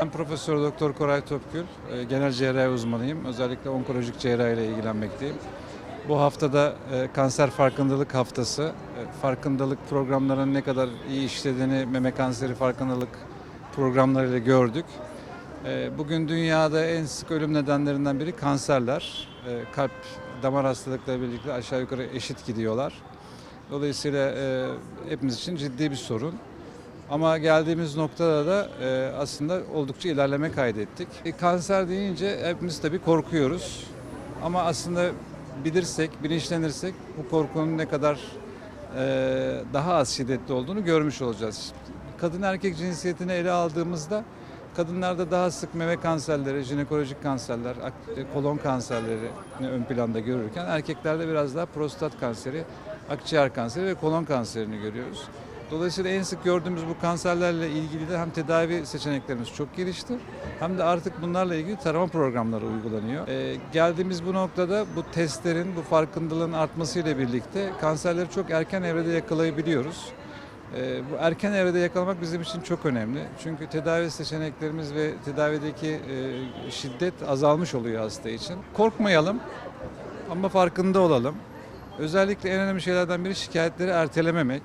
Ben Profesör Doktor Koray Topgül, e, genel cerrahi uzmanıyım. Özellikle onkolojik cerrahi ile ilgilenmekteyim. Bu haftada e, kanser farkındalık haftası. E, Farkındalık programlarının ne kadar iyi işlediğini meme kanseri farkındalık programlarıyla gördük. Bugün dünyada en sık ölüm nedenlerinden biri kanserler. Kalp, damar hastalıkları birlikte aşağı yukarı eşit gidiyorlar. Dolayısıyla hepimiz için ciddi bir sorun. Ama geldiğimiz noktada da e, aslında oldukça ilerleme kaydettik. E, kanser deyince hepimiz tabii korkuyoruz. Ama aslında bilirsek, bilinçlenirsek bu korkunun ne kadar e, daha az şiddetli olduğunu görmüş olacağız. Kadın erkek cinsiyetini ele aldığımızda kadınlarda daha sık meme kanserleri, jinekolojik kanserler, e, kolon kanserleri ön planda görürken erkeklerde biraz daha prostat kanseri, akciğer kanseri ve kolon kanserini görüyoruz. Dolayısıyla en sık gördüğümüz bu kanserlerle ilgili de hem tedavi seçeneklerimiz çok gelişti hem de artık bunlarla ilgili tarama programları uygulanıyor. Ee, geldiğimiz bu noktada bu testlerin, bu farkındalığın artmasıyla birlikte kanserleri çok erken evrede yakalayabiliyoruz. Ee, bu erken evrede yakalamak bizim için çok önemli. Çünkü tedavi seçeneklerimiz ve tedavideki e, şiddet azalmış oluyor hasta için. Korkmayalım ama farkında olalım. Özellikle en önemli şeylerden biri şikayetleri ertelememek.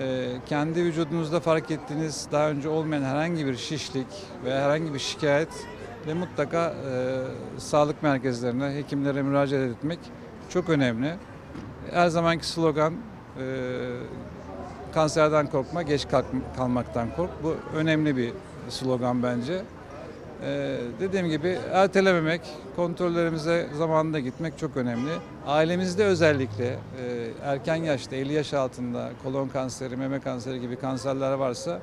Ee, kendi vücudunuzda fark ettiğiniz daha önce olmayan herhangi bir şişlik veya herhangi bir şikayet ve mutlaka e, sağlık merkezlerine, hekimlere müracaat etmek çok önemli. Her zamanki slogan e, kanserden korkma, geç kalmaktan kork. Bu önemli bir slogan bence. Ee, dediğim gibi ertelememek, kontrollerimize zamanında gitmek çok önemli. Ailemizde özellikle e, erken yaşta 50 yaş altında kolon kanseri, meme kanseri gibi kanserler varsa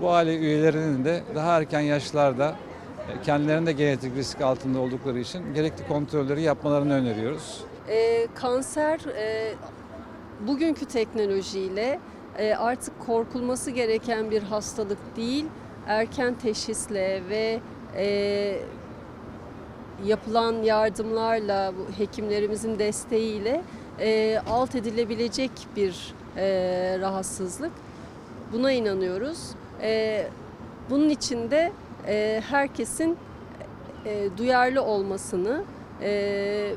bu aile üyelerinin de daha erken yaşlarda e, kendilerinin de genetik risk altında oldukları için gerekli kontrolleri yapmalarını öneriyoruz. Ee, kanser e, bugünkü teknolojiyle e, artık korkulması gereken bir hastalık değil. Erken teşhisle ve e, yapılan yardımlarla, bu hekimlerimizin desteğiyle e, alt edilebilecek bir e, rahatsızlık. Buna inanıyoruz. E, bunun için de e, herkesin e, duyarlı olmasını, e,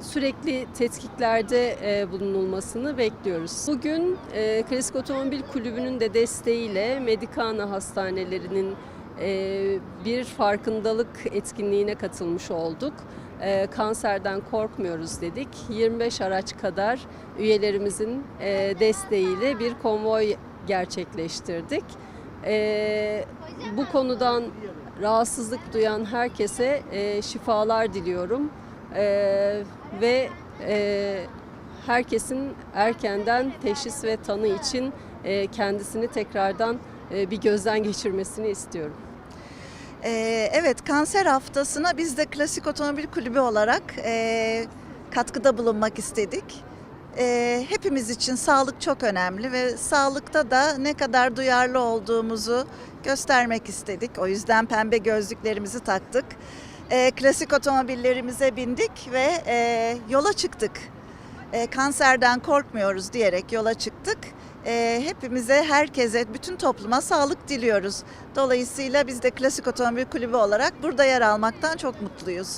sürekli tetkiklerde e, bulunulmasını bekliyoruz. Bugün e, Klasik Otomobil Kulübü'nün de desteğiyle Medikana hastanelerinin bir farkındalık etkinliğine katılmış olduk. E, kanserden korkmuyoruz dedik. 25 araç kadar üyelerimizin e, desteğiyle bir konvoy gerçekleştirdik. E, bu konudan rahatsızlık duyan herkese e, şifalar diliyorum. Ee, ve e, herkesin erkenden teşhis ve tanı için kendisini tekrardan bir gözden geçirmesini istiyorum. Ee, evet, kanser haftasına biz de Klasik Otomobil Kulübü olarak e, katkıda bulunmak istedik. E, hepimiz için sağlık çok önemli ve sağlıkta da ne kadar duyarlı olduğumuzu göstermek istedik. O yüzden pembe gözlüklerimizi taktık. E, klasik otomobillerimize bindik ve e, yola çıktık. E, kanserden korkmuyoruz diyerek yola çıktık. E, hepimize, herkese, bütün topluma sağlık diliyoruz. Dolayısıyla biz de Klasik Otomobil Kulübü olarak burada yer almaktan çok mutluyuz.